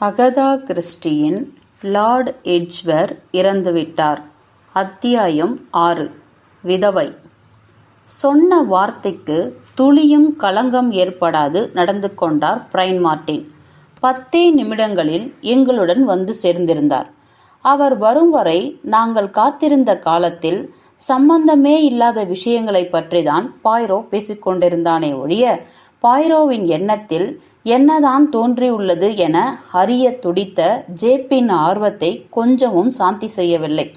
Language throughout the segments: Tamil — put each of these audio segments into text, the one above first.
Agatha கிறிஸ்டியின் Lord எட்ஜ்வர் இறந்துவிட்டார். அத்தியாயம் ஆறு. விதவை. சொன்ன வார்த்தைக்கு துளியும் களங்கம் ஏற்படாது நடந்து கொண்டார் பிரைன் மார்ட்டின். பத்தே நிமிடங்களில் எங்களுடன் வந்து சேர்ந்திருந்தார். அவர் வரும் வரை நாங்கள் காத்திருந்த காலத்தில் சம்பந்தமே இல்லாத விஷயங்களை பற்றிதான் பாய்ரோ பேசிக்கொண்டிருந்தானே ஒழிய பாய்ரோவின் எண்ணத்தில் என்னதான் தோன்றியுள்ளது என அறிய துடித்த ஜேப்பின் ஆர்வத்தை கொஞ்சமும் சாந்தி செய்யவில்லை.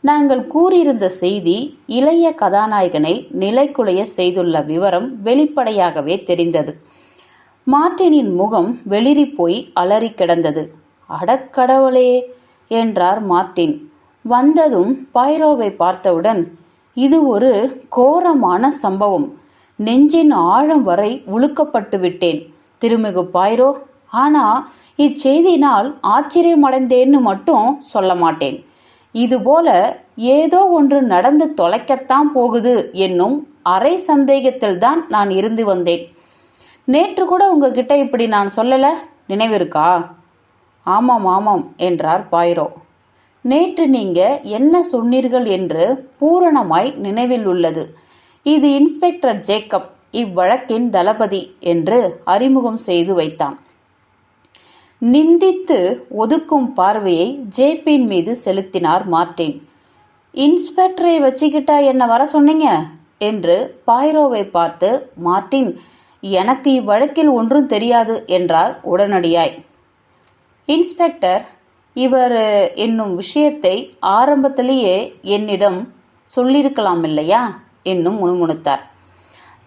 நாங்கள் கூறியிருந்த செய்தி இளைய கதாநாயகனை நிலைக்குலைய செய்துள்ள விவரம் வெளிப்படையாகவே தெரிந்தது. மார்ட்டினின் முகம் வெளிரி போய் அலறி கிடந்தது அடக்கடவுளே என்றார் மார்ட்டின் வந்ததும் பைரோவை பார்த்தவுடன் இது ஒரு கோரமான சம்பவம். நெஞ்சின் ஆழம் வரை உழுக்கப்பட்டு விட்டேன் திருமிகு பாய்ரோ ஆனா இச்செய்தினால் ஆச்சரியமடைந்தேன்னு மட்டும் சொல்ல மாட்டேன். இதுபோல ஏதோ ஒன்று நடந்து தொலைக்கத்தான் போகுது என்னும் அரை சந்தேகத்தில்தான் நான் இருந்து வந்தேன். நேற்று கூட உங்ககிட்ட இப்படி நான் சொல்லல நினைவிருக்கா? ஆமாம் ஆமாம் என்றார் பாயிரோ. நேற்று நீங்க என்ன சொன்னீர்கள் என்று பூரணமாய் நினைவில் உள்ளது. இது இன்ஸ்பெக்டர் ஜேக்கப். இவ்வழக்கின் தளபதி என்று அறிமுகம் செய்து வைத்தான். நிந்தித்து ஒதுக்கும் பார்வையை ஜேபியின் மீது செலுத்தினார் மார்ட்டின். இன்ஸ்பெக்டரை வச்சுக்கிட்டா என்ன வர சொன்னீங்க? என்று பாய்ரோவை பார்த்து மார்ட்டின் எனக்கு இவ்வழக்கில் ஒன்றும் தெரியாது என்றார் உடனடியாய். இன்ஸ்பெக்டர் இவர் என்னும் விஷயத்தை ஆரம்பத்திலேயே என்னிடம் சொல்லியிருக்கலாம் இல்லையா? என்னும் முணுமுணுத்தார்.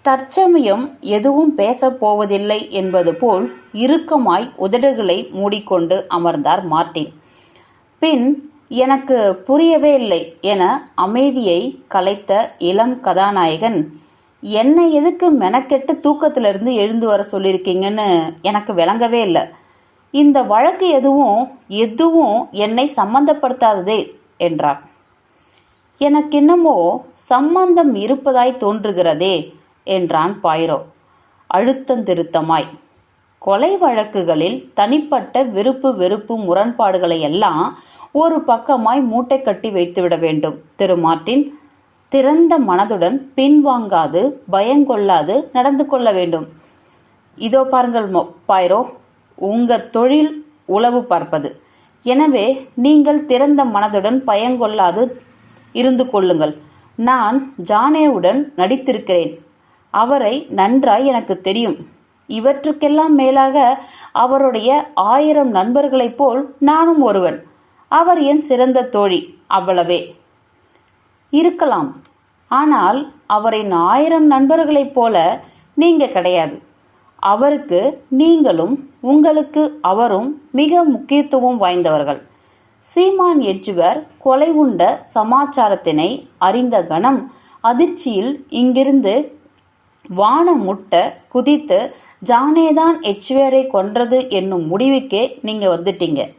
தற்சமயம் எதுவும் பேசப் போவதில்லை என்பது போல் இறுக்கமாய் உதடுகளை மூடிக்கொண்டு அமர்ந்தார் மார்ட்டின். பின் எனக்கு புரியவே இல்லை என அமைதியை கலைத்த இளம் கதாநாயகன் என்னை எதுக்கு மெனக்கெட்டு தூக்கத்திலிருந்து எழுந்து வர சொல்லியிருக்கீங்கன்னு எனக்கு விளங்கவே இல்லை. இந்த வழக்கு எதுவும் எதுவும் என்னை சம்பந்தப்படுத்தாததே என்றார். எனக்கு என்னமோ சம்பந்தம் இருப்பதாய் தோன்றுகிறதே என்றான் பாய்ரோ அழுத்தந்திருத்தமாய் கொலை வழக்குகளில் தனிப்பட்ட விருப்பு வெறுப்பு முரண்பாடுகளை எல்லாம் ஒரு பக்கமாய் மூட்டை கட்டி வைத்துவிட வேண்டும். திரு மார்ட்டின் திறந்த மனதுடன் பின்வாங்காது பயங்கொள்ளாது நடந்து கொள்ள வேண்டும். இதோ பாருங்கள் பாய்ரோ உங்க தொழில் உளவு பார்ப்பது. எனவே நீங்கள் திறந்த மனதுடன் பயங்கொள்ளாது இருந்து கொள்ளுங்கள். நான் ஜானேவுடன் நடித்திருக்கிறேன். அவரை நன்றாய் எனக்கு தெரியும். இவற்றுக்கெல்லாம் மேலாக அவருடைய ஆயிரம் நண்பர்களைப் போல் நானும் ஒருவன். அவர் என் சிறந்த தோழி அவ்வளவே. இருக்கலாம். ஆனால் அவரின் ஆயிரம் நண்பர்களைப் போல நீங்க கிடையாது. அவருக்கு நீங்களும் உங்களுக்கு அவரும் மிக முக்கியத்துவம் வாய்ந்தவர்கள். சீமான் எட்ஜுவர் கொலை உண்ட சமாச்சாரத்தினை அறிந்த கணம் அதிர்ச்சியில் இங்கிருந்து வானம் முட்டை குதித்து ஜானேதான் எச்வேரை கொன்றது என்னும் முடிவுக்கே நீங்க வந்துட்டீங்க.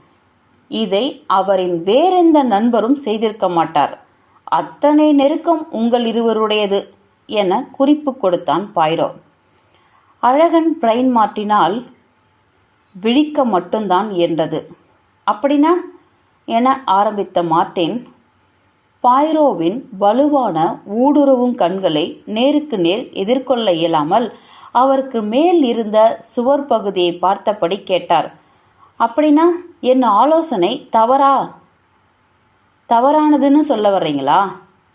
இதை அவரின் வேறெந்த நண்பரும் செய்திருக்க மாட்டார். அத்தனை நெருக்கம் உங்கள் இருவருடையது என குறிப்பு கொடுத்தான் பாய்ரோ அழகன் பிரைன் மாட்டினால் விழிக்க மட்டும்தான் என்றது. அப்படின்னா? என ஆரம்பித்த மார்ட்டின் பாய்ரோவின் வலுவான ஊடுருவும் கண்களை நேருக்கு நேர் எதிர்கொள்ள இயலாமல் அவருக்கு மேல் இருந்த சுவர் பகுதியை பார்த்தபடி கேட்டார். அப்படின்னா என் ஆலோசனை தவறா? தவறானதுன்னு சொல்ல வர்றீங்களா?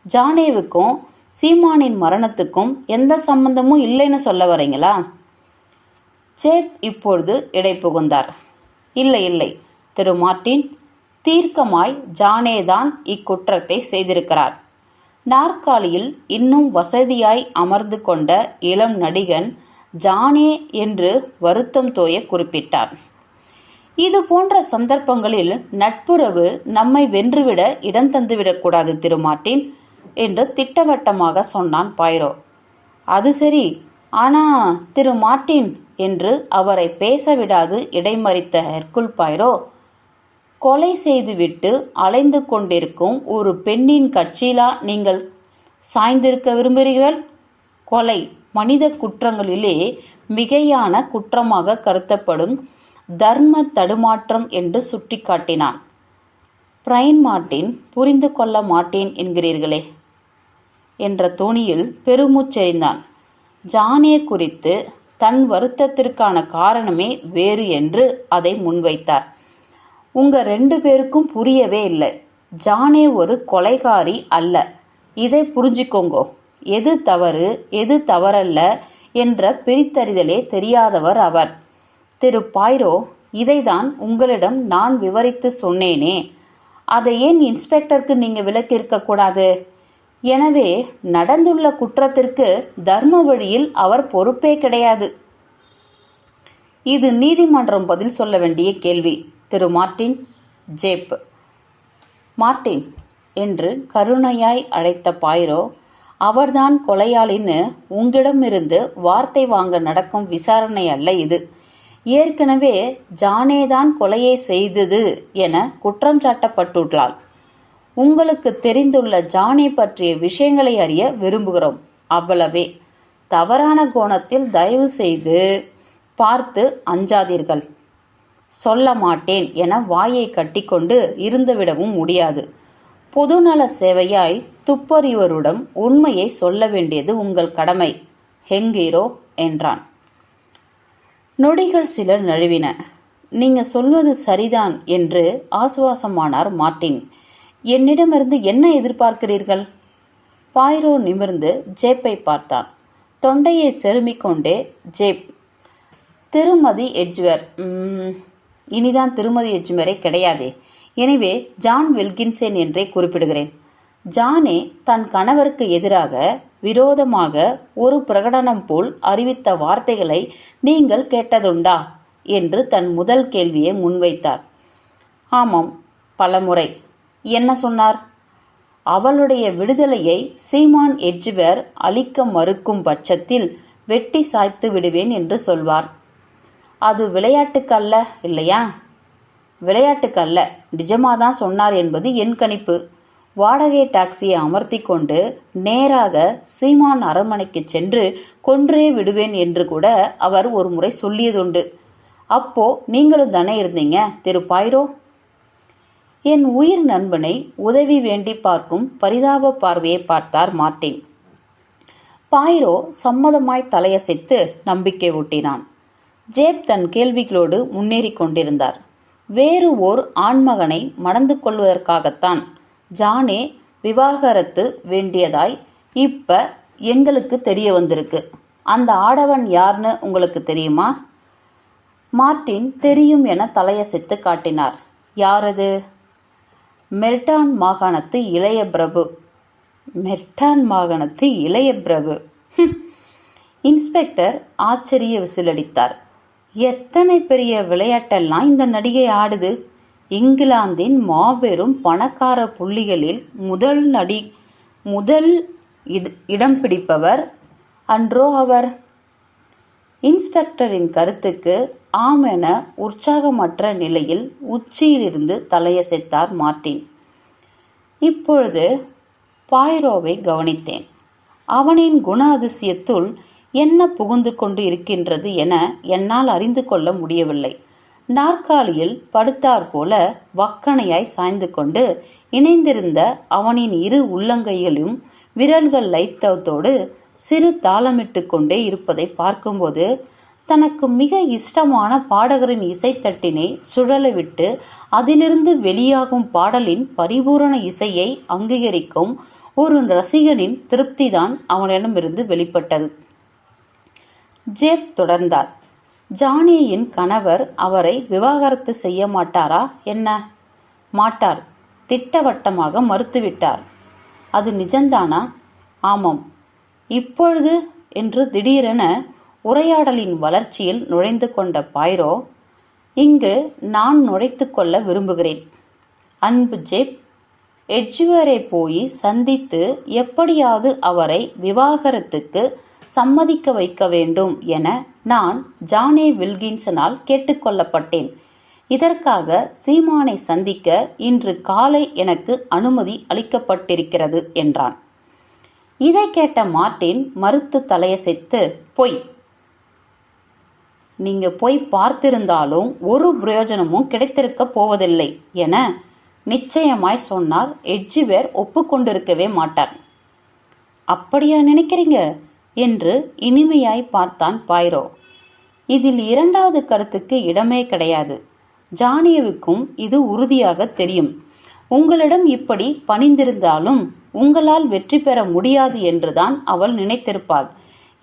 ஜானேவுக்கும் சீமானின் மரணத்துக்கும் எந்த சம்பந்தமும் இல்லைன்னு சொல்ல வரீங்களா சேப் இப்பொழுது இடை புகுந்தார் இல்லை இல்லை திரு மார்ட்டின். தீர்க்கமாய் ஜானேதான் இக்குற்றத்தை செய்திருக்கிறார். நாற்காலியில் இன்னும் வசதியாய் அமர்ந்து கொண்ட இளம் நடிகன் ஜானே என்று வருத்தம் தோய குறிப்பிட்டார். இது போன்ற சந்தர்ப்பங்களில் நட்புறவு நம்மை வென்றுவிட இடம் தந்துவிடக்கூடாது திருமாட்டின் என்று திட்டவட்டமாக சொன்னான் பாய்ரோ அது சரி ஆனா திரு மார்ட்டின் என்று அவரை பேசவிடாது இடைமறித்த ஹெர்குல் பாய்ரோ கொலை செய்துவிட்டு அலைந்து கொண்டிருக்கும் ஒரு பெண்ணின் கட்சியிலா நீங்கள் சாய்ந்திருக்க விரும்புகிறீர்கள்? கொலை மனித குற்றங்களிலே மிகையான குற்றமாக கருத்தப்படும் தர்ம தடுமாற்றம் என்று சுட்டிக்காட்டினான். பிரைன் மார்ட்டின் புரிந்து கொள்ள மாட்டேன் என்கிறீர்களே என்ற தோணியில் பெருமூச்செறிந்தான். ஜானே குறித்து தன் வருத்தத்திற்கான காரணமே வேறு என்று அதை முன்வைத்தார். உங்க ரெண்டு பேருக்கும் புரியவே இல்லை. ஜானே ஒரு கொலைகாரி அல்ல. இதை புரிஞ்சுக்கோங்கோ. எது தவறு எது தவறல்ல என்ற பிரித்தறிதலே தெரியாதவர் அவர். திரு பாய்ரோ இதைதான் உங்களிடம் நான் விவரித்து சொன்னேனே. அதை ஏன் இன்ஸ்பெக்டருக்கு நீங்கள் விலக்கி கூடாது? எனவே நடந்துள்ள குற்றத்திற்கு தர்ம வழியில் அவர் பொறுப்பே கிடையாது. இது நீதிமன்றம் பதில் சொல்ல வேண்டிய கேள்வி. திரு மார்ட்டின் ஜேப் மார்ட்டின் என்று கருணையாய் அழைத்த பாய்ரோ அவர்தான் கொலையாளின்னு உங்களிடமிருந்து வார்த்தை வாங்க நடக்கும் விசாரணை அல்ல இது. ஏற்கனவே ஜானேதான் கொலையை செய்தது என குற்றம் சாட்டப்பட்டுள்ளாள். உங்களுக்கு தெரிந்துள்ள ஜானே பற்றிய விஷயங்களை அறிய விரும்புகிறோம். அவ்வளவே. தவறான கோணத்தில் தயவு செய்து பார்த்து அஞ்சாதீர்கள். சொல்ல மாட்டேன் என வாயை கட்டிக்கொண்டு இருந்துவிடவும் முடியாது. பொதுநல சேவையாய் துப்பறிவரிடம் உண்மையை சொல்ல வேண்டியது உங்கள் கடமை. ஹெங்கீரோ என்றான். நொடிகள் சிலர் நழுவின. நீங்க சொல்வது சரிதான் என்று ஆசுவாசமானார் மார்ட்டின். என்னிடமிருந்து என்ன எதிர்பார்க்கிறீர்கள்? பாய்ரோ நிமிர்ந்து ஜேப்பை பார்த்தான். தொண்டையை செருமிக்கொண்டே ஜேப் திருமதி எட்ஜ்வர் இனிதான் திருமதி எட்ஜ்வரே கிடையாதே. எனவே ஜான் வில்கின்சன் என்றே குறிப்பிடுகிறேன். ஜானே தன் கணவருக்கு எதிராக விரோதமாக ஒரு பிரகடனம் போல் அறிவித்த வார்த்தைகளை நீங்கள் கேட்டதுண்டா? என்று தன் முதல் கேள்வியை முன்வைத்தார். ஆமாம் பலமுறை. என்ன சொன்னார்? அவளுடைய விடுதலையை சீமான் எட்ஜ்வேர் அளிக்க மறுக்கும் பட்சத்தில் வெட்டி சாய்த்து விடுவேன் என்று சொல்வார். அது விளையாட்டுக்கு அல்ல இல்லையா? விளையாட்டுக்கு அல்ல நிஜமாதான் சொன்னார் என்பது என் கணிப்பு. வாடகை டாக்ஸியை அமர்த்தி கொண்டு நேராக சீமான் அரண்மனைக்கு சென்று கொன்றே விடுவேன் என்று கூட அவர் ஒரு முறை சொல்லியதுண்டு. அப்போ நீங்களும் தானே இருந்தீங்க திரு பாயிரோ? என் உயிர் நண்பனை உதவி வேண்டி பார்க்கும் பரிதாப பார்வையை பார்த்தார் மார்ட்டின். பாயிரோ சம்மதமாய் தலையசைத்து நம்பிக்கை ஊட்டினான். ஜேப் தன் கேள்விகளோடு முன்னேறி கொண்டிருந்தார். வேறு ஓர் ஆண்மகனை மணந்து கொள்வதற்காகத்தான் ஜானே விவாகரத்து வேண்டியதாய் இப்ப எங்களுக்கு தெரிய வந்திருக்கு. அந்த ஆடவன் யார்னு உங்களுக்கு தெரியுமா? மார்ட்டின் தெரியும் என தலையசைத்து காட்டினார். யாரது? மெர்டான் மாகாணத்து இளைய பிரபு. மெர்டான் மாகாணத்து இளைய பிரபு. இன்ஸ்பெக்டர் ஆச்சரிய விசிலடித்தார். எத்தனை பெரிய விளையாட்டெல்லாம் இந்த நடிகை ஆடுது? இங்கிலாந்தின் மாபெரும் பணக்கார புள்ளிகளில் முதல் நடி முதல் இடம் பிடிப்பவர் அன்றோ அவர். இன்ஸ்பெக்டரின் கருத்துக்கு ஆம் என உற்சாகமற்ற நிலையில் உச்சியிலிருந்து தலையசைத்தார் மார்ட்டின். இப்பொழுது பாய்ரோவை கவனித்தேன். அவனின் குண அதிசயத்துள் என்ன புகுந்து கொண்டு இருக்கின்றது என என்னால் அறிந்து கொள்ள முடியவில்லை. நாற்காலியில் படுத்தாற்போல வக்கணையாய் சாய்ந்து கொண்டு இணைந்திருந்த அவனின் இரு உள்ளங்கைகளும் விரல்கள் லைத்தத்தோடு சிறு தாளமிட்டு கொண்டே இருப்பதை பார்க்கும்போது தனக்கு மிக இஷ்டமான பாடகரின் இசைத்தட்டினை சுழலவிட்டு அதிலிருந்து வெளியாகும் பாடலின் பரிபூரண இசையை அங்கீகரிக்கும் ஒரு ரசிகனின் திருப்திதான் அவனிடமிருந்து வெளிப்பட்டது. ஜேப் தொடர்ந்தார். ஜானியின் கணவர் அவரை விவாகரத்து செய்ய மாட்டாரா? என்ன? மாட்டார். திட்டவட்டமாக மறுத்துவிட்டார். அது நிஜந்தானா ஆமாம். இப்பொழுது என்று திடீரென உரையாடலின் வளர்ச்சியில் நுழைந்து கொண்ட பாய்ரோ இங்கு நான் நுழைத்து கொள்ள விரும்புகிறேன். அன்பு ஜேப் எட்ஜுவரை போய் சந்தித்து எப்படியாவது அவரை விவாகரத்துக்கு சம்மதிக்க வைக்க வேண்டும் என நான் ஜானே வில்கின்சனால் கேட்டுக்கொள்ளப்பட்டேன். இதற்காக சீமானை சந்திக்க இன்று காலை எனக்கு அனுமதி அளிக்கப்பட்டிருக்கிறது என்றான். இதை கேட்ட மார்ட்டின் மறுத்து தலையசைத்து பொய். நீங்க போய் பார்த்திருந்தாலும் ஒரு பிரயோஜனமும் கிடைத்திருக்க போவதில்லை என நிச்சயமாய் சொன்னார். எட்ஜிவேர் ஒப்புக்கொண்டிருக்கவே மாட்டார். அப்படியா நினைக்கிறீங்க? என்று இனிமையாய் பார்த்தான் பாய்ரோ. இதில் இரண்டாவது கருத்துக்கு இடமே கிடையாது. ஜானியவுக்கும் இது உறுதியாக தெரியும். உங்களிடம் இப்படி பணிந்திருந்தாலும் உங்களால் வெற்றி பெற முடியாது என்றுதான் அவள் நினைத்திருப்பாள்.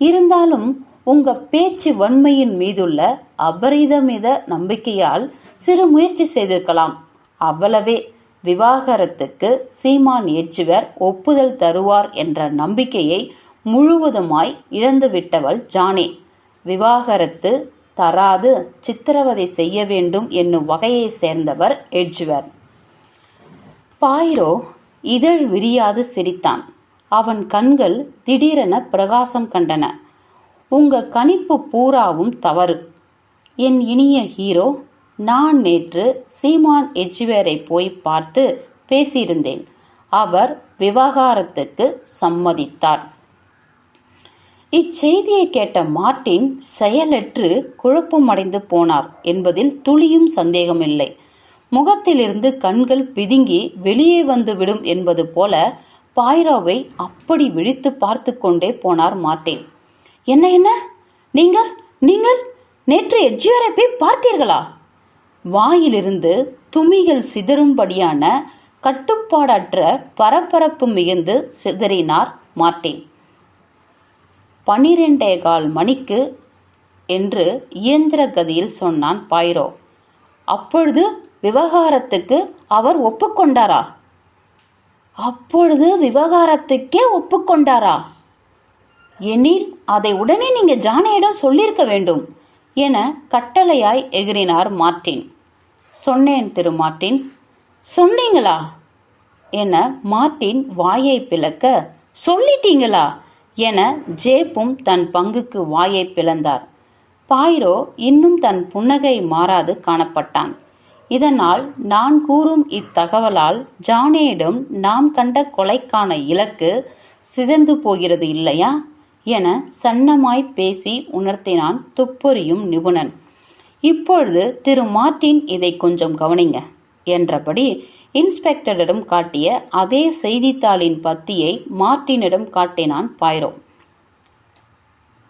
இருந்தாலும் உங்க பேச்சு வன்மையின் மீதுள்ள அபரிதமித நம்பிக்கையால் சிறு முயற்சி செய்திருக்கலாம். அவ்வளவே. விவாகரத்துக்கு சீமான் எட்ஜுவர் ஒப்புதல் தருவார் என்ற நம்பிக்கையை முழுவதுமாய் இழந்துவிட்டவள் ஜானே. விவாகரத்து தராது சித்திரவதை செய்ய வேண்டும் என்னும் வகையை சேர்ந்தவர் எட்ஜ்வர். பாயிரோ இதழ் விரியாது சிரித்தான். அவன் கண்கள் திடீரென பிரகாசம் கண்டன. உங்க கணிப்பு பூராவும் தவறு. என் இனிய ஹீரோ நான் நேற்று சீமான் எஜ்வேரை போய் பார்த்து பேசியிருந்தேன். அவர் விவகாரத்துக்கு சம்மதித்தார். இச்செய்தியை கேட்ட மார்ட்டின் செயலற்று குழப்பமடைந்து போனார் என்பதில் துளியும் சந்தேகமில்லை. முகத்திலிருந்து கண்கள் பிதுங்கி வெளியே வந்துவிடும் என்பது போல பாய்ராவை அப்படி விழித்து பார்த்து கொண்டே போனார் மார்ட்டின். என்ன என்ன? நீங்கள் நீங்கள் நேற்று எட்ஜியரை போய் பார்த்தீர்களா? வாயிலிருந்து துமிகள் சிதறும்படியான கட்டுப்பாடற்ற பரபரப்பு மிகுந்து சிதறினார் மார்ட்டின். பனிரெண்டே கால் மணிக்கு என்று இயந்திர கதியில் சொன்னான் பாய்ரோ அப்பொழுது விவகாரத்துக்கு அவர் ஒப்புக்கொண்டாரா? அப்பொழுது விவகாரத்துக்கே ஒப்புக்கொண்டாரா? எனில் அதை உடனே நீங்க ஜானையிடம் சொல்லியிருக்க வேண்டும் என கட்டளையாய் எகிறினார் மார்ட்டின். சொன்னேன் திரு மார்ட்டின். சொன்னீங்களா? என மார்ட்டின் வாயை பிளக்க சொல்லிட்டீங்களா? என ஜேப்பும் தன் பங்குக்கு வாயை பிளந்தார். பாய்ரோ இன்னும் தன் புன்னகை மாறாது காணப்பட்டான். இதனால் நான் கூறும் இத்தகவலால் ஜானேடும் நாம் கண்ட கொலைக்கான இலக்கு சிதைந்து போகிறது இல்லையா? என சன்னமாய் பேசி உணர்த்தினான் துப்பொறியும் நிபுணன். இப்பொழுது திரு மார்ட்டின் இதை கொஞ்சம் கவனிங்க. என்றபடி இன்ஸ்பெக்டரிடம் காட்டிய அதே செய்தித்தாளின் பத்தியை மார்ட்டினிடம் காட்டினான் பாய்ரோ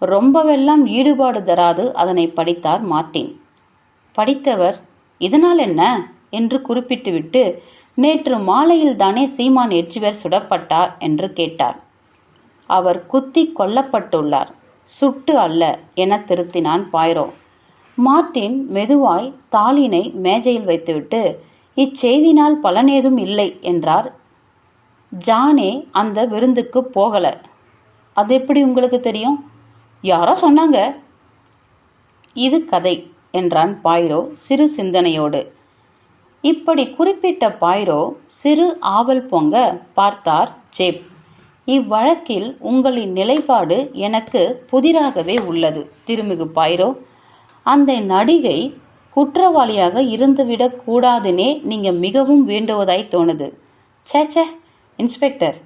ரொம்பவெல்லாம் ஈடுபாடு தராது அதனை படித்தார் மார்ட்டின் படித்தவர் இதனால் என்ன என்று குறிப்பிட்டுவிட்டு நேற்று மாலையில் தானே சீமான் எட்ஜ்வேர் சுடப்பட்டார் என்று கேட்டார். அவர் குத்தி கொல்லப்பட்டுள்ளார். சுட்டு அல்ல என திருத்தினான் பாய்ரோ மார்ட்டின் மெதுவாய் தாளினை மேஜையில் வைத்துவிட்டு இச்செய்தினால் பலனேதும் இல்லை என்றார். ஜானே அந்த விருந்துக்கு போகல. அது எப்படி உங்களுக்கு தெரியும்? யாரோ சொன்னாங்க. இது கதை என்றான் பாய்ரோ சிறு சிந்தனையோடு. இப்படி குறிப்பிட்ட பாய்ரோ சிறு ஆவல் பொங்க பார்த்தார் ஜேப். இவ்வழக்கில் உங்களின் நிலைப்பாடு எனக்கு புதிராகவே உள்ளது. திருமிகு பாய்ரோ அந்த நடிகை குற்றவாளியாக இருந்துவிடக் கூடாதுனே நீங்க மிகவும் வேண்டுவதாய் தோணுது. சேச்சே இன்ஸ்பெக்டர்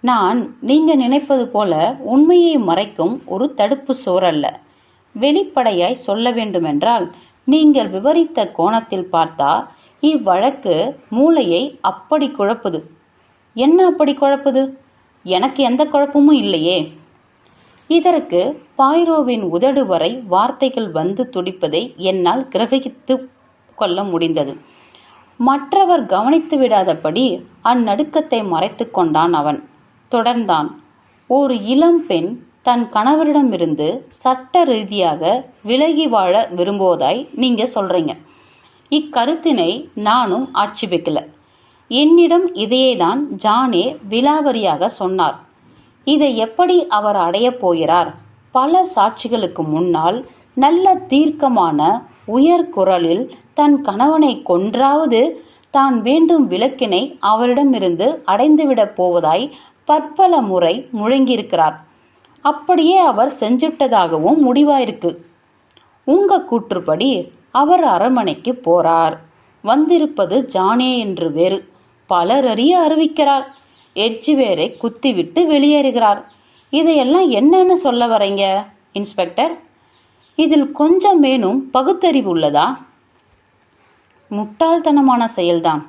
நான் நீங்க நினைப்பது போல உண்மையை மறைக்கும் ஒரு தடுப்பு சோறல்ல. வெளிப்படையாய் சொல்ல வேண்டுமென்றால் நீங்கள் விவரித்த கோணத்தில் பார்த்தா இவ்வழக்கு மூளையை அப்படி குழப்புது. என்ன அப்படி குழப்புது? எனக்கு எந்த குழப்பமும் இல்லையே. இதற்கு பாய்ரோவின் உதடு வரை வார்த்தைகள் வந்து துடிப்பதை என்னால் கிரகித்து கொள்ள முடிந்தது. மற்றவர் கவனித்து விடாதபடி அந்நடுக்கத்தை மறைத்து கொண்டான் அவன். தொடர்ந்தான். ஒரு இளம் பெண் தன் கணவரிடமிருந்து சட்ட ரீதியாக விலகி வாழ விரும்புவதாய் நீங்க சொல்றீங்க. இக்கருத்தினை நானும் ஆட்சேபிக்கல. என்னிடம் இதையே தான் ஜானே விலாவரியாக சொன்னார். இதை எப்படி அவர் அடையப் போகிறார்? பல சாட்சிகளுக்கு முன்னால் நல்ல தீர்க்கமான உயர் குரலில் தன் கணவனை கொன்றாவது தான் வேண்டும் விளக்கினை அவரிடமிருந்து அடைந்துவிடப் போவதாய் பற்பல முறை முழங்கியிருக்கிறார். அப்படியே அவர் செஞ்சுட்டதாகவும் முடிவாயிருக்கு. உங்க கூற்றுப்படி அவர் அரண்மனைக்கு போறார். வந்திருப்பது ஜானே என்று வேறு பலரறிய அறிவிக்கிறார். எட்ஜுவேரை குத்திவிட்டு வெளியேறுகிறார். இதையெல்லாம் என்னன்னு சொல்ல வரீங்க இன்ஸ்பெக்டர்? இதில் கொஞ்சம் மேலும் பகுத்தறிவு உள்ளதா? முட்டாள்தனமான செயல்தான்.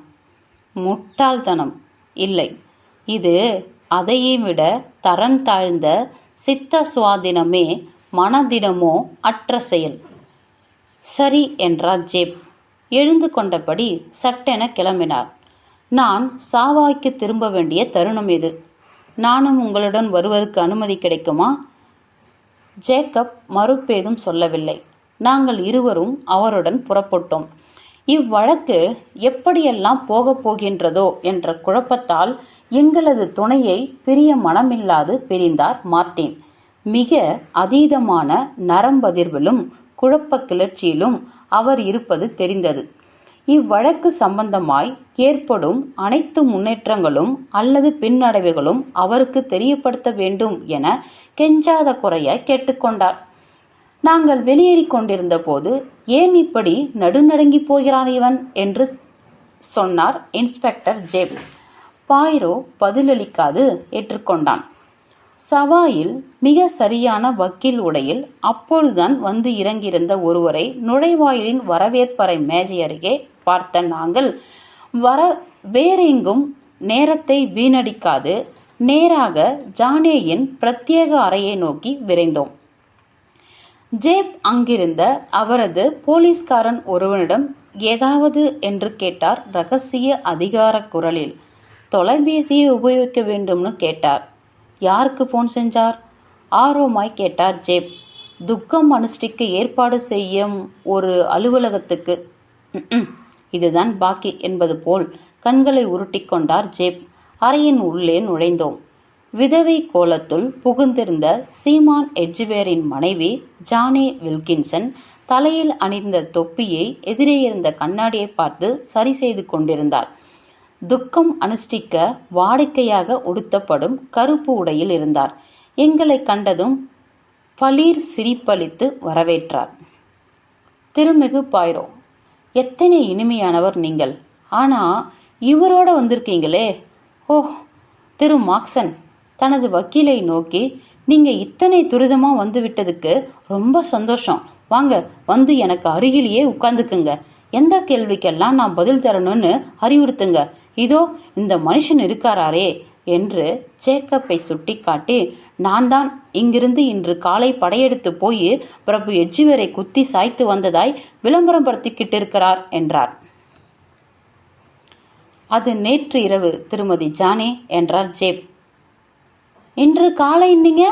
முட்டாள்தனம். இல்லை. இது அதையும் விட தரம் தாழ்ந்த சித்த சுவாதினமே மனதிடமோ அற்ற செயல். சரி என்றார் ஜேப். எழுந்து கொண்டபடி சட்டென கிளம்பினார். நான் சாவாய்க்கு திரும்ப வேண்டிய தருணம் இது. நானும் உங்களுடன் வருவதற்கு அனுமதி கிடைக்குமா? ஜேக்கப் மறுப்பேதும் சொல்லவில்லை. நாங்கள் இருவரும் அவருடன் புறப்பட்டோம். இவ்வழக்கு எப்படியெல்லாம் போகப் போகின்றதோ என்ற குழப்பத்தால் எங்களது துணையை பிரிய மனமில்லாது பிரிந்தார் மார்ட்டின். மிக அதீதமான நரம்பதிர்விலும் குழப்ப கிளர்ச்சியிலும் அவர் இருப்பது தெரிந்தது. இவ்வழக்கு சம்பந்தமாய் ஏற்படும் அனைத்து முன்னேற்றங்களும் அல்லது பின்னடைவுகளும் அவருக்கு தெரியப்படுத்த வேண்டும் என கெஞ்சாத குறையாய் கேட்டுக்கொண்டார். நாங்கள் வெளியேறிக் கொண்டிருந்த போது ஏன் இப்படி நடுநடுங்கி போகிறான் இவன்? என்று சொன்னார் இன்ஸ்பெக்டர் ஜேப் பாய்ரோ பதிலளிக்காது ஏற்றுக்கொண்டான். சவாயில் மிக சரியான வக்கீல் உடையில் அப்பொழுதுதான் வந்து இறங்கியிருந்த ஒருவரை நுழைவாயிலின் வரவேற்பறை மேஜை அருகே பார்த்த நாங்கள் வர வேறெங்கும் நேரத்தை வீணடிக்காது. நேராக ஜானேயின் பிரத்யேக அறையை நோக்கி விரைந்தோம். ஜேப் அங்கிருந்த அவரது போலீஸ்காரன் ஒருவனிடம் ஏதாவது என்று கேட்டார் ரகசிய அதிகார குரலில். தொலைபேசியை உபயோகிக்க வேண்டும்னு கேட்டார். யாருக்கு ஃபோன் செஞ்சார்? ஆர்வமாய் கேட்டார் ஜேப். துக்கம் அனுஷ்டிக்கு ஏற்பாடு செய்யும் ஒரு அலுவலகத்துக்கு. இதுதான் பாக்கி என்பது போல் கண்களை உருட்டிக்கொண்டார் ஜேப். அறையின் உள்ளே நுழைந்தோம். விதவை கோலத்துள் புகுந்திருந்த சீமான் எட்ஜ்வேரின் மனைவி ஜானே வில்கின்சன் தலையில் அணிந்த தொப்பியை எதிரே இருந்த கண்ணாடியை பார்த்து சரி செய்து கொண்டிருந்தார் துக்கம் அனுஷ்டிக்க வாடிக்கையாக உடுத்தப்படும் கருப்பு உடையில் இருந்தார். எங்களை கண்டதும் பலீர் சிரிப்பளித்து வரவேற்றார். திருமிகு பாய்ரோ எத்தனை இனிமையானவர் நீங்கள். ஆனா இவரோட வந்திருக்கீங்களே. ஓ திரு மாக்சன் தனது வக்கீலை நோக்கி நீங்க இத்தனை துரிதமா வந்து விட்டதுக்கு ரொம்ப சந்தோஷம். வாங்க வந்து எனக்கு அருகிலேயே உட்கார்ந்துக்குங்க. எந்த கேள்விக்கெல்லாம் நான் பதில் தரணும்னு அறிவுறுத்துங்க. இதோ இந்த மனுஷன் இருக்காராரே என்று ஜேக்கப்பை சுட்டிக்காட்டி நான் தான் இங்கிருந்து இன்று காலை படையெடுத்து போய் பிரபு எஜ்ஜுவரை குத்தி சாய்த்து வந்ததாய் விளம்பரம் படுத்திக்கிட்டு இருக்கிறார் என்றார். அது நேற்று இரவு திருமதி ஜானே என்றார் ஜேப். இன்று காலை இன்னிங்க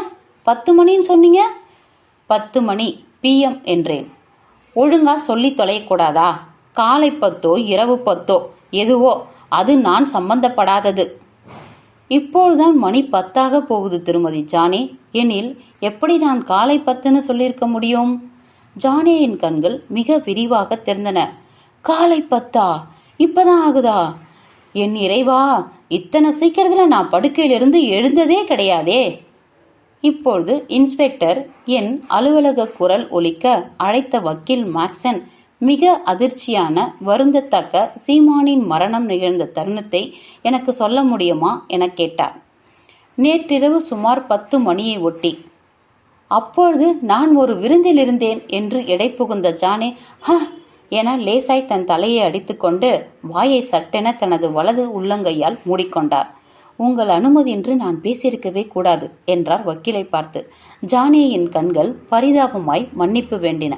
பத்து மணின்னு சொன்னீங்க? பத்து மணி. பிஎம் என்றேன். ஒழுங்கா சொல்லி தொலையக்கூடாதா? காலை பத்தோ இரவு பத்தோ எதுவோ அது நான் சம்பந்தப்படாதது. இப்பொழுதுதான் மணி பத்தாக போகுது திருமதி ஜானே. எனில் எப்படி நான் காலை பத்துன்னு சொல்லியிருக்க முடியும்? ஜானியின் கண்கள் மிக விரிவாக திறந்தன காலை பத்தா? இப்பதான் ஆகுதா? என் இறைவா இத்தனை சீக்கிரத்துல நான் படுக்கையிலிருந்து எழுந்ததே கிடையாதே. இப்பொழுது இன்ஸ்பெக்டர் என் அலுவலக குரல் ஒலிக்க அழைத்த வக்கீல் மேக்சன் மிக அதிர்ச்சியான வருந்தத்தக்க சீமானின் மரணம் நிகழ்ந்த தருணத்தை எனக்கு சொல்ல முடியுமா என கேட்டார். நேற்றிரவு சுமார் பத்து மணியை ஒட்டி அப்பொழுது நான் ஒரு விருந்தில் இருந்தேன் என்று எடை புகுந்த ஜானே ஹ! என லேசாய் தன் தலையை அடித்துக்கொண்டு வாயை சட்டென தனது வலது உள்ளங்கையால் மூடிக்கொண்டார். உங்கள் அனுமதியின்றி நான் பேசியிருக்கவே கூடாது என்றார் வக்கீலை பார்த்து. ஜானேயின் கண்கள் பரிதாபமாய் மன்னிப்பு வேண்டின.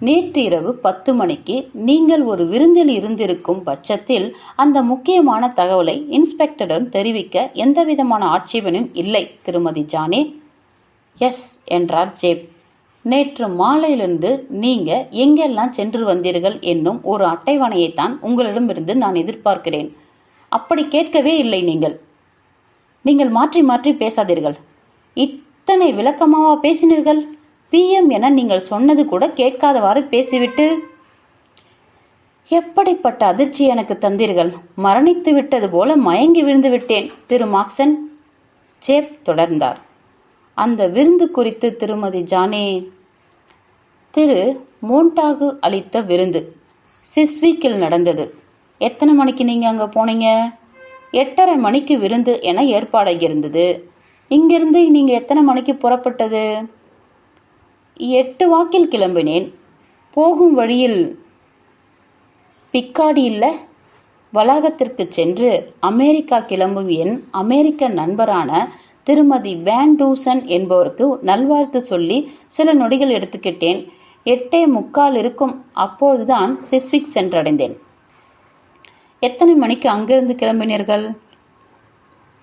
நேற்று இரவு பத்து மணிக்கு நீங்கள் ஒரு விருந்தில் இருந்திருக்கும் பட்சத்தில் அந்த முக்கியமான தகவலை இன்ஸ்பெக்டரிடம் தெரிவிக்க எந்தவிதமான ஆட்சேபனும் இல்லை திருமதி ஜானே. எஸ் என்றார் ஜேப். நேற்று மாலையிலிருந்து நீங்க எங்கெல்லாம் சென்று வந்தீர்கள் என்னும் ஒரு அட்டைவணையைத்தான் உங்களிடமிருந்து நான் எதிர்பார்க்கிறேன். அப்படி கேட்கவே இல்லை நீங்கள். நீங்கள் மாற்றி மாற்றி பேசாதீர்கள். இத்தனை விளக்கமாவா பேசினீர்கள்? பிஎம் என நீங்கள் சொன்னது கூட கேட்காதவாறு பேசிவிட்டு எப்படிப்பட்ட அதிர்ச்சி எனக்கு தந்தீர்கள்? மரணித்து விட்டது போல மயங்கி விழுந்து விட்டேன் திரு மாக்சன் ஜேப் தொடர்ந்தார். அந்த விருந்து குறித்து திருமதி ஜானே திரு மோண்டாகு அளித்த விருந்து சிஸ்வீக்கில் நடந்தது. எத்தனை மணிக்கு நீங்கள் அங்கே போனீங்க? எட்டரை மணிக்கு விருந்து என ஏற்பாடாகியிருந்தது இங்கிருந்து நீங்கள் எத்தனை மணிக்கு புறப்பட்டது? எட்டு வாக்கில் கிளம்பினேன். போகும் வழியில் பிக்காடி இல்ல வளாகத்திற்கு சென்று அமெரிக்கா கிளம்பும் என் அமெரிக்க நண்பரான திருமதி வேன் டூசன் என்பவருக்கு நல்வாழ்த்து சொல்லி சில நொடிகள் எடுத்துக்கிட்டேன். எட்டே முக்கால் இருக்கும் அப்போதுதான் சிஸ்விக் சென்றடைந்தேன். எத்தனை மணிக்கு அங்கிருந்து கிளம்பினீர்கள்?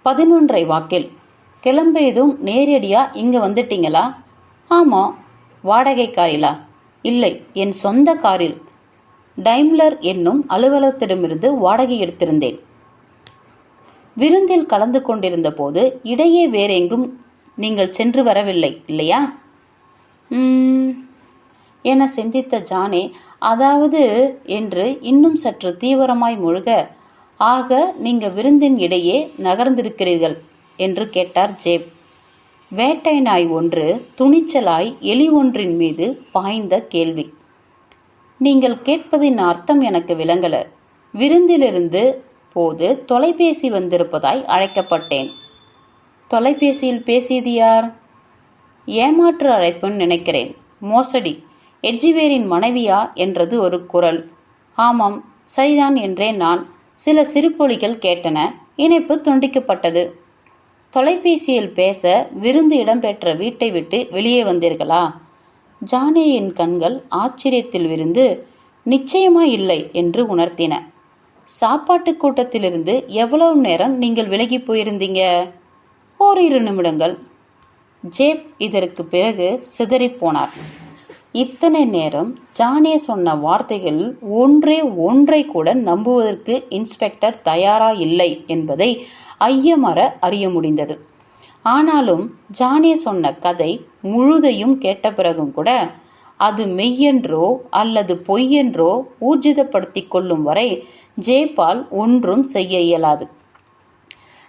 பதினொன்றை வாக்கில். கிளம்பியதும் நேரடியா இங்கே வந்துட்டீங்களா? ஆமாம் வாடகை காரிலா? இல்லை என் சொந்த காரில். டைம்லர் என்னும் அலுவலகத்திடமிருந்து வாடகை எடுத்திருந்தேன். விருந்தில் கலந்து கொண்டிருந்த போது இடையே வேறெங்கும் நீங்கள் சென்று வரவில்லை இல்லையா? என சிந்தித்த ஜானே அதாவது என்று இன்னும் சற்று தீவிரமாய் முழுக ஆக நீங்க விருந்தின் இடையே நகர்ந்திருக்கிறீர்கள் என்று கேட்டார் ஜேப். வேட்டை நாய் ஒன்று துணிச்சலாய் எலி ஒன்றின் மீது பாய்ந்த கேள்வி. நீங்கள் கேட்பதின் அர்த்தம் எனக்கு விளங்கல. விருந்திலிருந்து போது தொலைபேசி வந்திருப்பதாய் அழைக்கப்பட்டேன். தொலைபேசியில் பேசியது யார்? ஏமாற்று அழைப்புன்னு நினைக்கிறேன். மோசடி. எட்ஜிவேரின் மனைவியா என்றது ஒரு குரல். ஆமாம் சரிதான் என்றேன் நான். சில சிறுபொலிகள் கேட்டன. இணைப்பு துண்டிக்கப்பட்டது. தொலைபேசியில் பேச விருந்து இடம்பெற்ற வீட்டை விட்டு வெளியே வந்தீர்களா? ஜானேயின் கண்கள் ஆச்சரியத்தில் விருந்து நிச்சயமா இல்லை என்று உணர்த்தின. சாப்பாட்டு கூட்டத்திலிருந்து எவ்வளவு நேரம் நீங்கள் விலகி போயிருந்தீங்க? ஓரிரு நிமிடங்கள். ஜேப் இதற்கு பிறகு சிதறிப் போனார். இத்தனை நேரம் ஜானே சொன்ன வார்த்தைகள் ஒன்றே ஒன்றை கூட நம்புவதற்கு இன்ஸ்பெக்டர் தயாரா இல்லை என்பதை ஐயமற அறிய முடிந்தது. ஆனாலும் ஜானே சொன்ன கதை முழுதையும் கேட்ட பிறகும் கூட அது மெய்யென்றோ அல்லது பொய்யென்றோ ஊர்ஜிதப்படுத்திக் கொள்ளும் வரை ஜேபால் ஒன்றும் செய்ய இயலாது.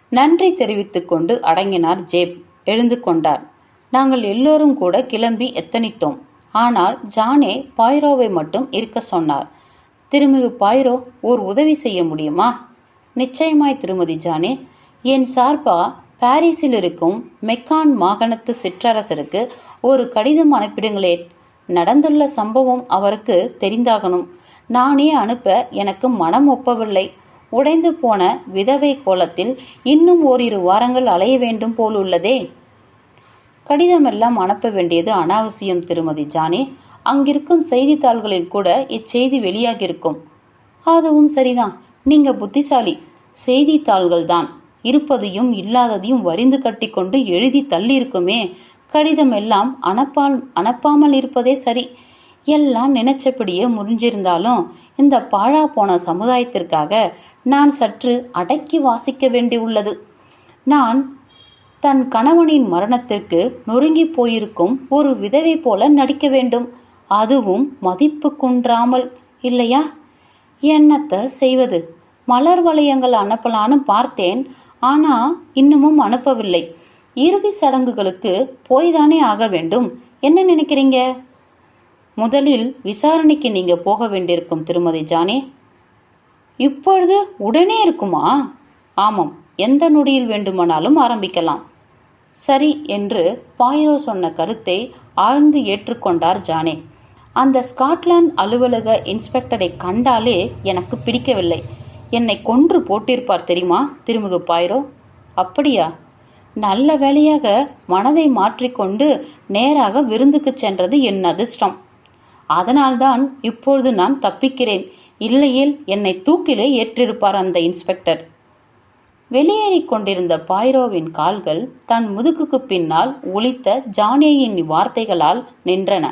நன்றி தெரிவித்துக் கொண்டு அடங்கினார் ஜேப். எழுந்து கொண்டார். நாங்கள் எல்லோரும் கூட கிளம்பி எத்தனித்தோம்? ஆனால் ஜானே பாய்ரோவை மட்டும் இருக்க சொன்னார். திருமிகு பாய்ரோ ஓர் உதவி செய்ய முடியுமா? நிச்சயமாய் திருமதி ஜானே. என் சார்பா பாரிஸில் இருக்கும் மெக்கான் மாகாணத்து சிற்றரசருக்கு ஒரு கடிதம் அனுப்பிடுங்களேன். நடந்துள்ள சம்பவம் அவருக்கு தெரிந்தாகணும். நானே அனுப்ப எனக்கு மனம் ஒப்பவில்லை. உடைந்து போன விதவை கோலத்தில் இன்னும் ஓரிரு வாரங்கள் அலைய வேண்டும் போலுள்ளதே. கடிதமெல்லாம் அனுப்ப வேண்டியது அனாவசியம் திருமதி ஜானி. அங்கிருக்கும் செய்தித்தாள்களில் கூட இச்செய்தி வெளியாகியிருக்கும். அதுவும் சரிதான். நீங்க புத்திசாலி. செய்தித்தாள்கள் தான் இருப்பதையும் இல்லாததையும் வரிந்து கட்டிக்கொண்டு எழுதி தள்ளியிருக்குமே. கடிதம் எல்லாம் அனுப்பால் அனுப்பாமல் இருப்பதே சரி. எல்லாம் நினைச்சபடியே முடிஞ்சிருந்தாலும் இந்த பாழா போன சமுதாயத்திற்காக நான் சற்று அடக்கி வாசிக்க வேண்டியுள்ளது. நான் தன் கணவனின் மரணத்திற்கு நொறுங்கி போயிருக்கும் ஒரு விதவை போல நடிக்க வேண்டும். அதுவும் மதிப்பு குன்றாமல் இல்லையா? என்னத்தை செய்வது? மலர் வளையங்கள் அனுப்பலான்னு பார்த்தேன் ஆனா இன்னமும் அனுப்பவில்லை. இறுதி சடங்குகளுக்கு போய்தானே ஆக வேண்டும். என்ன நினைக்கிறீங்க? முதலில் விசாரணைக்கு நீங்க போக வேண்டியிருக்கும் திருமதி ஜானே. இப்பொழுது உடனே இருக்குமா? ஆமாம் எந்த நொடியில் வேண்டுமானாலும் ஆரம்பிக்கலாம். சரி என்று பாயிரோ சொன்ன கருத்தை ஆழ்ந்து ஏற்றுக்கொண்டார் ஜானே. அந்த ஸ்காட்லாந்து அலுவலக இன்ஸ்பெக்டரை கண்டாலே எனக்கு பிடிக்கவில்லை. என்னை கொன்று போட்டிருப்பார் தெரியுமா திருமுகு பாயிரோ? அப்படியா? நல்ல வேளையாக மனதை மாற்றிக்கொண்டு நேராக விருந்துக்கு சென்றது என் அதிர்ஷ்டம். அதனால்தான் இப்பொழுது நான் தப்பிக்கிறேன். இல்லையேல் என்னை தூக்கிலே ஏற்றிருப்பார் அந்த இன்ஸ்பெக்டர். வெளியேறிக் கொண்டிருந்த பாய்ரோவின் கால்கள் தன் முதுகுக்கு பின்னால் ஒளித்த ஜானேயின் வார்த்தைகளால் நின்றன.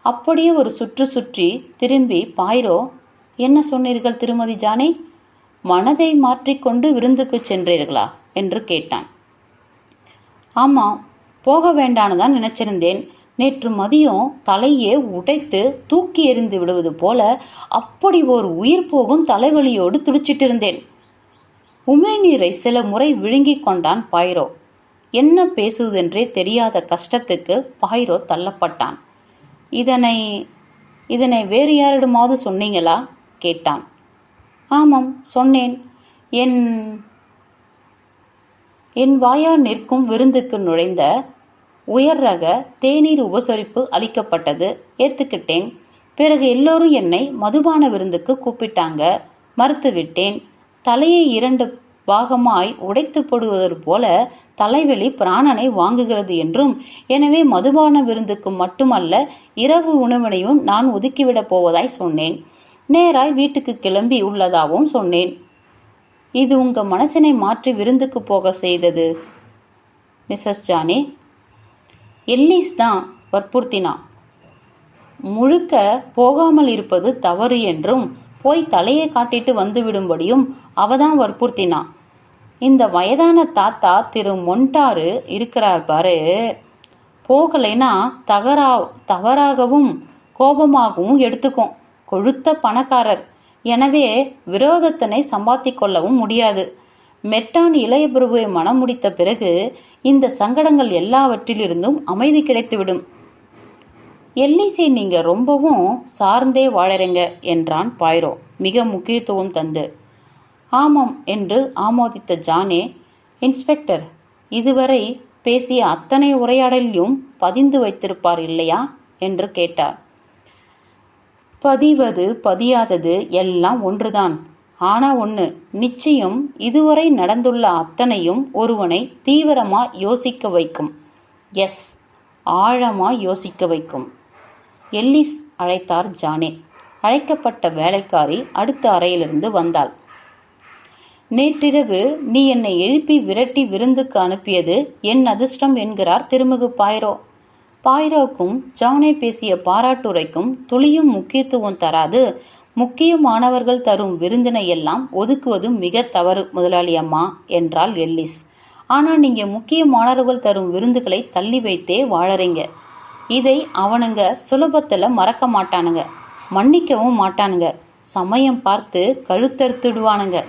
அப்படியே ஒரு சுற்று சுற்றி திரும்பி பாய்ரோ என்ன சொன்னீர்கள் திருமதி ஜானே? மனதை மாற்றிக்கொண்டு விருந்துக்கு சென்றீர்களா? என்று கேட்டான். ஆமாம் போக வேண்டான்னு தான் நினைச்சிருந்தேன். நேற்று மதியம் தலையே உடைத்து தூக்கி எறிந்து விடுவது போல அப்படி ஒரு உயிர் போகும் தலைவலியோடு துடிச்சிட்டு இருந்தேன் உமிழ்நீரை சில முறை விழுங்கிக் கொண்டான் பாய்ரோ என்ன பேசுவதென்றே தெரியாத கஷ்டத்துக்கு பாய்ரோ தள்ளப்பட்டான். இதனை இதனை வேறு யாரிடமாவது சொன்னீங்களா? கேட்டான். ஆமாம் சொன்னேன். என் என் வாயா நிற்கும் விருந்துக்கு நுழைந்த உயர் ரக தேநீர் உபசரிப்பு அளிக்கப்பட்டது. ஏத்துக்கிட்டேன். பிறகு எல்லோரும் என்னை மதுபான விருந்துக்கு கூப்பிட்டாங்க. மறுத்துவிட்டேன். தலையை இரண்டு பாகமாய் உடைத்து போடுவது போல தலைவலி பிராணனை வாங்குகிறது என்றும் எனவே மதுபான விருந்துக்கு மட்டுமல்ல இரவு உணவினையும் நான் ஒதுக்கிவிடப் போவதாய் சொன்னேன். நேராய் வீட்டுக்கு கிளம்பி உள்ளதாகவும் சொன்னேன். இது உங்க மனசினை மாற்றி விருந்துக்கு போக செய்தது? Mrs Johnny. எல்லிஸ் தான் வற்புறுத்தினான். முழுக்க போகாமல் இருப்பது தவறு என்றும் போய் தலையை காட்டிட்டு வந்துவிடும்படியும் அவதான் வற்புறுத்தினான் இந்த வயதான தாத்தா திரு மொண்டாரு இருக்கிறார் பாரு. போகலைன்னா தகரா தவறாகவும் கோபமாகவும் எடுத்துக்கும். கொழுத்த பணக்காரர். எனவே விரோதத்தினை சம்பாத்தி கொள்ளவும் முடியாது. மெட்டான் இளைய பிரபுவை மனம் முடித்த பிறகு இந்த சங்கடங்கள் எல்லாவற்றிலிருந்தும் அமைதி கிடைத்துவிடும். எல்லிசை நீங்க ரொம்பவும் சார்ந்தே வாழறீங்க என்றான் பாய்ரோ. மிக முக்கியத்துவம் தந்து. ஆமாம் என்று ஆமோதித்த ஜானே இன்ஸ்பெக்டர் இதுவரை பேசிய அத்தனை உரையாடலையும் பதிந்து வைத்திருப்பார் இல்லையா? என்று கேட்டார். பதிவது பதியாதது எல்லாம் ஒன்றுதான். ஆனா ஒன்று நிச்சயம் இதுவரை நடந்துள்ள அத்தனையும் ஒருவனை தீவிரமா யோசிக்க வைக்கும். எஸ் ஆழமா யோசிக்க வைக்கும். எல்லிஸ் அழைத்தார் ஜானே. அழைக்கப்பட்ட வேலைக்காரி அடுத்த அறையிலிருந்து வந்தாள். நேற்றிரவு நீ என்னை எழுப்பி விரட்டி விருந்துக்கு அனுப்பியது என் அதிர்ஷ்டம் என்கிறார் திருமிகு பாய்ரோ. பாய்ரோக்கும் ஜானே பேசிய பாராட்டுரைக்கும் துளியும் முக்கியத்துவம் தராது. முக்கியமானவர்கள் தரும் விருந்தினை எல்லாம் ஒதுக்குவது மிக தவறு முதலாளி அம்மா என்றாள் எல்லிஸ். ஆனால் நீங்க முக்கியமானவர்கள் தரும் விருந்துகளை தள்ளி வைத்தே வாழறீங்க. இதை அவனுங்க சுலபத்தில் மறக்க மாட்டானுங்க. மன்னிக்கவும் மாட்டானுங்க. சமயம் பார்த்து கழுத்தறுத்துடுவானுங்க.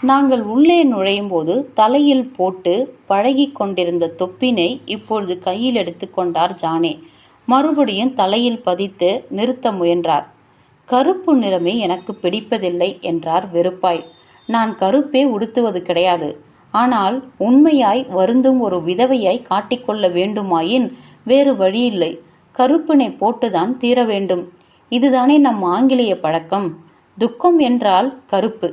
நாங்கள் உள்ளே நுழையும் போது தலையில் போட்டு பழகி கொண்டிருந்த தொப்பினை இப்பொழுது கையில் எடுத்துக்கொண்டார் ஜானே. மறுபடியும் தலையில் பதித்து நிறுத்த முயன்றார். கருப்பு நிறமே எனக்கு பிடிப்பதில்லை என்றார் வெறுப்பாய். நான் கருப்பே உடுத்துவது கிடையாது. ஆனால் உண்மையாய் வருந்தும் ஒரு விதவையாய் காட்டிக்கொள்ள வேண்டுமாயின் வேறு வழியில்லை. கருப்பினை போட்டுதான் தீர வேண்டும். இதுதானே நம் ஆங்கிலேய பழக்கம். துக்கம் என்றால் கருப்பு.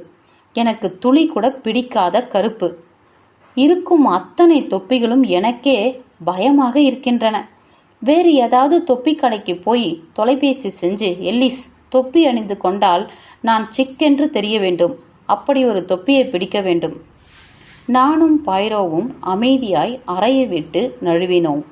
எனக்கு துளி கூட பிடிக்காத கருப்பு. இருக்கும் அத்தனை தொப்பிகளும் எனக்கே பயமாக இருக்கின்றன. வேறு ஏதாவது தொப்பி கடைக்கு போய் தொலைபேசி செஞ்சு எல்லிஸ் தொப்பி அணிந்து கொண்டால் நான் சிக்கென்று தெரிய வேண்டும். அப்படி ஒரு தொப்பியை பிடிக்க வேண்டும். நானும் பைரோவும் அமைதியாய் அறையை விட்டு நழுவினோம்.